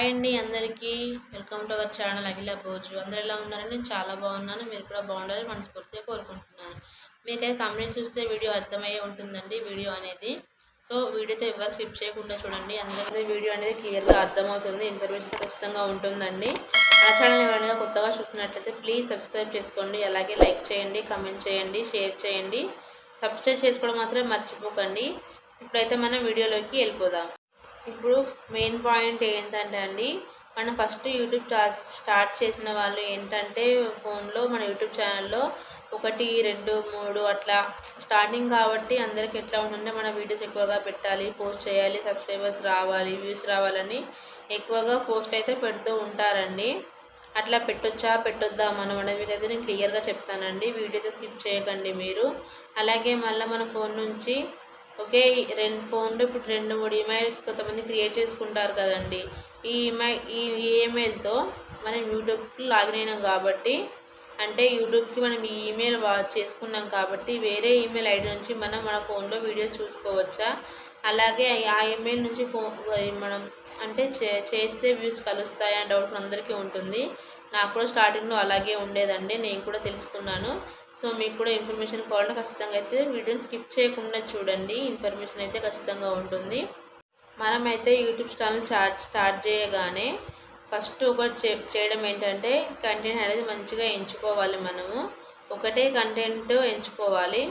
Hi అండి అందరికీ. Welcome to our channel Akhila Bhoju అందరు ఎలా ఉన్నారని నేను చాలా బాగున్నాను. మీరు కూడా బాగుండాలని మనస్ఫూర్తిగా కోరుకుంటున్నాను. మీకైతే తమిళ చూస్తే వీడియో అర్థమయ్యే ఉంటుందండి వీడియో అనేది. సో వీడియోతో ఎవరు స్కిప్ చేయకుండా చూడండి. అందరికీ వీడియో అనేది క్లియర్గా అర్థమవుతుంది ఇన్ఫర్మేషన్ ఖచ్చితంగా ఉంటుందండి. నా ఛానల్ ఎవరైనా కొత్తగా చూస్తున్నట్లయితే ప్లీజ్ సబ్స్క్రైబ్ చేసుకోండి. అలాగే లైక్ చేయండి కమెంట్ చేయండి షేర్ చేయండి. సబ్స్క్రైబ్ చేసుకోవడం మాత్రం మర్చిపోకండి. ఇప్పుడైతే మనం వీడియోలోకి వెళ్ళిపోదాం. ఇప్పుడు మెయిన్ పాయింట్ ఏంటంటే అండి మనం ఫస్ట్ యూట్యూబ్ స్టార్ట్ స్టార్ట్ చేసిన వాళ్ళు ఏంటంటే ఫోన్లో మన యూట్యూబ్ ఛానల్లో ఒకటి రెండు మూడు అట్లా స్టార్టింగ్ కాబట్టి అందరికి ఎట్లా ఉంటుందంటే మన వీడియోస్ ఎక్కువగా పెట్టాలి పోస్ట్ చేయాలి సబ్స్క్రైబర్స్ రావాలి వ్యూస్ రావాలని ఎక్కువగా పోస్ట్ అయితే పెడుతూ ఉంటారండి. అట్లా పెట్టొచ్చా పెట్టొద్దా మనం అనేది అయితే నేను క్లియర్గా చెప్తానండి. వీడియో స్కిప్ చేయకండి మీరు. అలాగే మళ్ళీ మన ఫోన్ నుంచి ఓకే రెండు ఫోన్లు ఇప్పుడు రెండు మూడు ఈమెయిల్ కొంతమంది క్రియేట్ చేసుకుంటారు కదండి. ఈ ఈమెయిల్ ఈ ఈమెయిల్తో మనం యూట్యూబ్కి లాగిన్ అయినాం కాబట్టి అంటే యూట్యూబ్కి మనం ఈ ఈమెయిల్ వా చేసుకున్నాం కాబట్టి వేరే ఈమెయిల్ ఐడి నుంచి మనం మన ఫోన్లో వీడియోస్ చూసుకోవచ్చా? అలాగే ఆ ఈమెయిల్ నుంచి ఫోన్ మనం అంటే చేస్తే వ్యూస్ కలుస్తాయా? డౌట్ అందరికీ ఉంటుంది. నాకు కూడా స్టార్టింగ్లో అలాగే ఉండేదండి నేను కూడా తెలుసుకున్నాను. సో మీకు కూడా ఇన్ఫర్మేషన్ కావాలంటే ఖచ్చితంగా అయితే వీడియోని స్కిప్ చేయకుండా చూడండి ఇన్ఫర్మేషన్ అయితే ఖచ్చితంగా ఉంటుంది. మనమైతే యూట్యూబ్ ఛానల్ చార్ట్ స్టార్ట్ చేయగానే ఫస్ట్ ఒకటి చేయడం ఏంటంటే కంటెంట్ అనేది మంచిగా ఎంచుకోవాలి మనము. ఒకటే కంటెంట్ ఎంచుకోవాలి.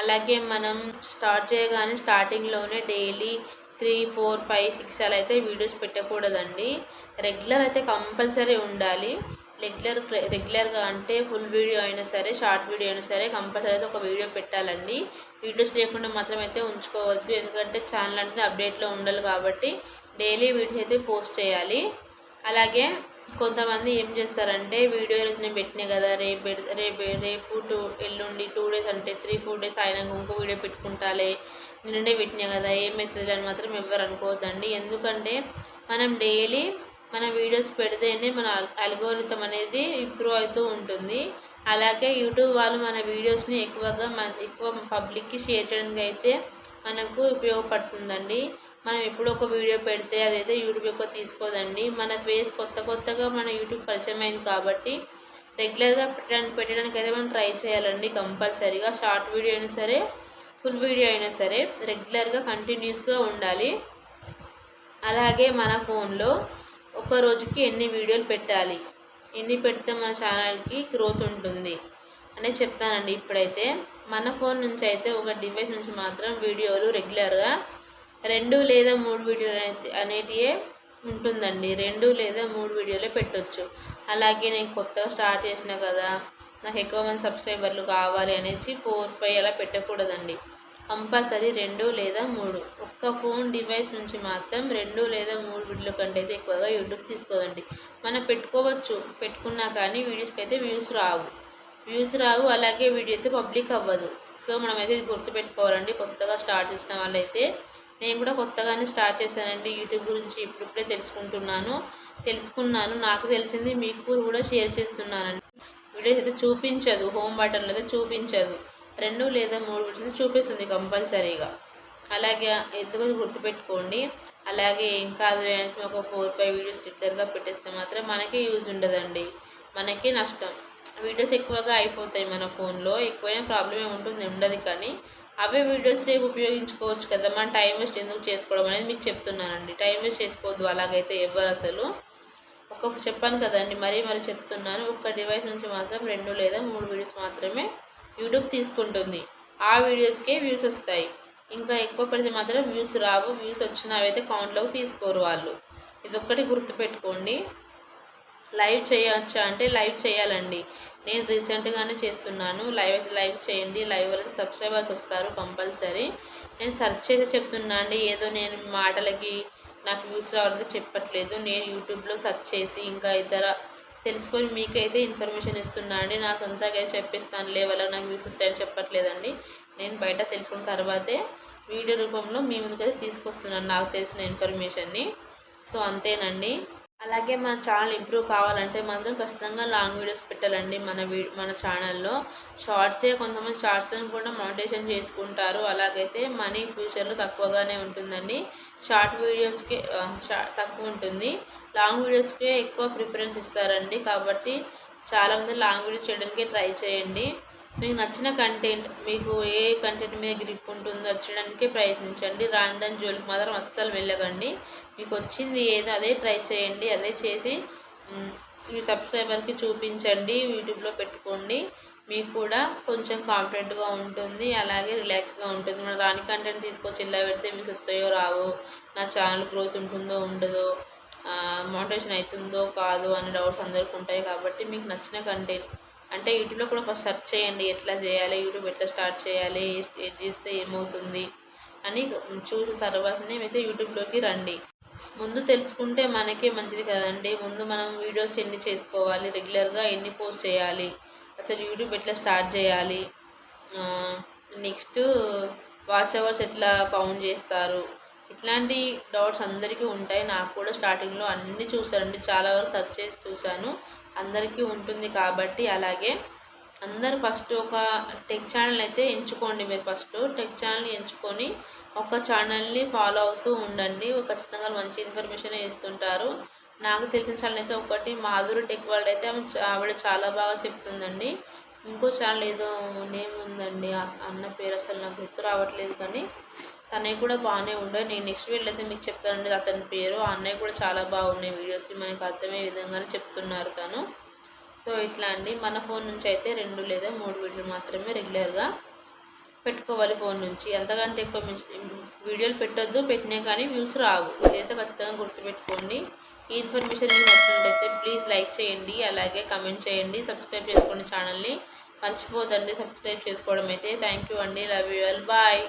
అలాగే మనం స్టార్ట్ చేయగానే స్టార్టింగ్లోనే daily three four five six అలా అయితే వీడియోస్ పెట్టకూడదండి. రెగ్యులర్ అయితే కంపల్సరీ ఉండాలి. రెగ్యులర్ రెగ్యులర్గా అంటే ఫుల్ వీడియో అయినా సరే షార్ట్ వీడియో అయినా సరే కంపల్సరీ అయితే ఒక వీడియో పెట్టాలండి. వీడియోస్ లేకుండా మాత్రం అయితే ఉంచుకోవద్దు. ఎందుకంటే ఛానల్ అనేది అప్డేట్లో ఉండాలి కాబట్టి డైలీ వీడియోస్ అయితే పోస్ట్ చేయాలి. అలాగే కొంతమంది ఏం చేస్తారంటే వీడియో నేను పెట్టినా కదా రేపు రేపు రేపు టూ ఎల్లుండి టూ డేస్ అంటే త్రీ ఫోర్ డేస్ అయినాక ఇంకో వీడియో పెట్టుకుంటాలే నిన్నే పెట్టినా కదా ఏమవుతుంది అని మాత్రం ఎవరు అనుకోవద్దండి. ఎందుకంటే మనం డైలీ మన వీడియోస్ పెడితేనే మన అల్గోరితం అనేది ఇంప్రూవ్ అవుతూ ఉంటుంది. అలాగే యూట్యూబ్ వాళ్ళు మన వీడియోస్ని ఎక్కువగా మన ఎక్కువ పబ్లిక్కి షేర్ చేయడానికి అయితే మనకు ఉపయోగపడుతుందండి. మనం ఎప్పుడు ఒక వీడియో పెడితే అదైతే యూట్యూబ్ ఎక్కువ తీసుకోదండి. మన ఫేస్ కొత్త కొత్తగా మన యూట్యూబ్ పరిచయం అయింది కాబట్టి రెగ్యులర్గా పెట్టడానికి పెట్టడానికి అయితే మనం ట్రై చేయాలండి కంపల్సరీగా. షార్ట్ వీడియో అయినా సరే ఫుల్ వీడియో అయినా సరే రెగ్యులర్గా కంటిన్యూస్గా ఉండాలి. అలాగే మన ఫోన్లో ఒక రోజుకి ఎన్ని వీడియోలు పెట్టాలి? ఎన్ని పెడితే మన ఛానల్కి గ్రోత్ ఉంటుంది? అని చెప్తానండి ఇప్పుడైతే. మన ఫోన్ నుంచి అయితే ఒక డివైస్ నుంచి మాత్రం వీడియోలు రెగ్యులర్గా రెండు లేదా మూడు వీడియోలు అనేటివే ఉంటుందండి. రెండు లేదా మూడు వీడియోలే పెట్టొచ్చు. అలాగే నేను కొత్తగా స్టార్ట్ చేసిన కదా నాకు ఎక్కువ మంది సబ్స్క్రైబర్లు కావాలి అనేసి ఫోర్ ఫైవ్ అలా పెట్టకూడదండి. కంపల్సరీ రెండు లేదా మూడు. ఒక్క ఫోన్ డివైస్ నుంచి మాత్రం రెండు లేదా మూడు వీడియో కంటే అయితే ఎక్కువగా యూట్యూబ్ తీసుకోదండి. మనం పెట్టుకోవచ్చు. పెట్టుకున్నా కానీ వీడియోస్కి అయితే వ్యూస్ రావు. వ్యూస్ రావు. అలాగే వీడియో అయితే పబ్లిక్ అవ్వదు. సో మనమైతే ఇది గుర్తుపెట్టుకోవాలండి. కొత్తగా స్టార్ట్ చేసిన వాళ్ళైతే నేను కూడా కొత్తగానే స్టార్ట్ చేశానండి యూట్యూబ్ గురించి ఇప్పుడిప్పుడే తెలుసుకుంటున్నాను. తెలుసుకున్నాను. నాకు తెలిసింది మీకు కూడా షేర్ చేస్తున్నానండి. వీడియోస్ అయితే చూపించదు. హోమ్ బటన్లో అయితే చూపించదు. రెండు లేదా మూడు వీడియోస్ చూపిస్తుంది కంపల్సరీగా. అలాగే ఎందుకు గుర్తుపెట్టుకోండి. అలాగే ఏం కాదు అనేసి ఒక ఫోర్ ఫైవ్ వీడియోస్ రెగ్యులర్గా పెట్టేస్తే మాత్రం మనకే యూజ్ ఉండదండి. మనకే నష్టం. వీడియోస్ ఎక్కువగా అయిపోతాయి మన ఫోన్లో. ఎక్కువైనా ప్రాబ్లం ఏముంటుంది ఉండదు కానీ అవే వీడియోస్ రేపు ఉపయోగించుకోవచ్చు కదా. మన టైం వేస్ట్ ఎందుకు చేసుకోవడం అనేది మీకు చెప్తున్నానండి. టైం వేస్ట్ చేసుకోవద్దు అలాగైతే ఎవరు అసలు. ఒక చెప్పాను కదండి మరీ మరీ చెప్తున్నాను. ఒక్క డివైస్ నుంచి మాత్రం రెండు లేదా మూడు వీడియోస్ మాత్రమే యూట్యూబ్ తీసుకుంటుంది. ఆ వీడియోస్కే వ్యూస్ వస్తాయి. ఇంకా ఎక్కువ పెడితే మాత్రం వ్యూస్ రావు. వ్యూస్ వచ్చినవైతే కౌంట్లోకి తీసుకోరు వాళ్ళు. ఇదొక్కటి గుర్తుపెట్టుకోండి. లైవ్ చేయవచ్చా అంటే లైవ్ చేయాలండి. నేను రీసెంట్గానే చేస్తున్నాను. లైవ్ అయితే లైవ్ చేయండి. లైవ్ వరకు సబ్స్క్రైబర్స్ వస్తారు కంపల్సరీ. నేను సెర్చ్ చేసి చెప్తున్నా అండి. ఏదో నేను మాటలకి నాకు వ్యూస్ రావాలని చెప్పట్లేదు. నేను యూట్యూబ్లో సెర్చ్ చేసి ఇంకా ఇతర తెలుసుకొని మీకైతే ఇన్ఫర్మేషన్ ఇస్తున్నా అండి. నా సొంతంగా చెప్పిస్తాను లేవలా నాకు వ్యూస్ వస్తాయని చెప్పట్లేదండి. నేను బయట తెలుసుకున్న తర్వాతే వీడియో రూపంలో మీ ముందుకైతే తీసుకొస్తున్నాను నాకు తెలిసిన ఇన్ఫర్మేషన్ని. సో అంతేనండి. అలాగే మన ఛానల్ ఇంప్రూవ్ కావాలంటే మాత్రం ఖచ్చితంగా లాంగ్ వీడియోస్ పెట్టాలండి మన వీ మన ఛానల్లో. షార్ట్సే కొంతమంది షార్ట్స్ని కూడా మోటివేషన్ చేసుకుంటారు. అలాగైతే మనీ ఫ్యూచర్లో తక్కువగానే ఉంటుందండి. షార్ట్ వీడియోస్కి తక్కువ ఉంటుంది. లాంగ్ వీడియోస్కే ఎక్కువ ప్రిఫరెన్స్ ఇస్తారండి. కాబట్టి చాలామంది లాంగ్ వీడియోస్ చేయడానికి ట్రై చేయండి. మీకు నచ్చిన కంటెంట్ మీకు ఏ కంటెంట్ మీద గ్రిప్ ఉంటుందో వచ్చడానికి ప్రయత్నించండి. రాందని జోలికి మాత్రం అస్సలు వెళ్ళకండి. మీకు వచ్చింది ఏదో అదే ట్రై చేయండి. అదే చేసి మీ సబ్స్క్రైబర్కి చూపించండి. యూట్యూబ్లో పెట్టుకోండి. మీకు కూడా కొంచెం కాన్ఫిడెంట్గా ఉంటుంది. అలాగే రిలాక్స్గా ఉంటుంది. మనం రాని కంటెంట్ తీసుకొచ్చి ఇలా పెడితే మీకు వస్తాయో రావో నా ఛానల్ గ్రోత్ ఉంటుందో ఉండదో మోటివేషన్ అవుతుందో కాదు అనే డౌట్స్ అందరికీ ఉంటాయి. కాబట్టి మీకు నచ్చిన కంటెంట్ అంటే యూట్యూబ్లో కూడా ఫస్ట్ సెర్చ్ చేయండి ఎట్లా చేయాలి యూట్యూబ్ ఎట్లా స్టార్ట్ చేయాలి ఏ- ఏది చేస్తే ఏమవుతుంది అని చూసిన తర్వాతనే అయితే యూట్యూబ్లోకి రండి. ముందు తెలుసుకుంటే మనకే మంచిది కదండి. ముందు మనం వీడియోస్ ఎన్ని చేసుకోవాలి రెగ్యులర్గా ఎన్ని పోస్ట్ చేయాలి అసలు యూట్యూబ్ ఎట్లా స్టార్ట్ చేయాలి నెక్స్ట్ వాచ్ అవర్స్ ఎట్లా కౌంట్ చేస్తారు ఇట్లాంటి డౌట్స్ అందరికీ ఉంటాయి. నాకు కూడా స్టార్టింగ్లో అన్నీ చూసానండి చాలా వరకు సెర్చ్ చేసి చూశాను. అందరికీ ఉంటుంది కాబట్టి అలాగే అందరు ఫస్ట్ ఒక టెక్ ఛానల్ అయితే ఎంచుకోండి మీరు ఫస్ట్. టెక్ ఛానల్ని ఎంచుకొని ఒక ఛానల్ని ఫాలో అవుతూ ఉండండి. ఖచ్చితంగా మంచి ఇన్ఫర్మేషన్ ఇస్తుంటారు. నాకు తెలిసిన ఛానల్ అయితే ఒకటి. మాధురి టెక్ వరల్డ్ అయితే ఆవిడ చాలా బాగా చెప్తుందండి. ఇంకో ఛానల్ ఏదో నేమ్ ఉందండి. అన్న పేరు అసలు నాకు గుర్తు రావట్లేదు కానీ తనవి కూడా బాగానే ఉండే. నేను నెక్స్ట్ వీడియో అయితే మీకు చెప్తానండి అతని పేరు. ఆ అన్నయ్య కూడా చాలా బాగున్నాయి వీడియోస్. మనకు అర్థమయ్యే విధంగానే చెప్తున్నారు తను. సో ఇట్లా అండి. మన ఫోన్ నుంచి అయితే రెండు లేదా మూడు వీడియోలు మాత్రమే రెగ్యులర్గా పెట్టుకోవాలి ఫోన్ నుంచి. అంతకంటే ఎక్కువ వీడియోలు పెట్టొద్దు పెట్టినా కానీ వ్యూస్ రావు. ఇదైతే ఖచ్చితంగా గుర్తుపెట్టుకోండి. ఈ ఇన్ఫర్మేషన్ మీకు నచ్చినట్లయితే ప్లీజ్ లైక్ చేయండి. అలాగే కమెంట్ చేయండి. సబ్స్క్రైబ్ చేసుకోండి ఛానల్ని. మర్చిపోదండి సబ్స్క్రైబ్ చేసుకోవడం అయితే. థ్యాంక్ యూ అండి. Love you all. బాయ్.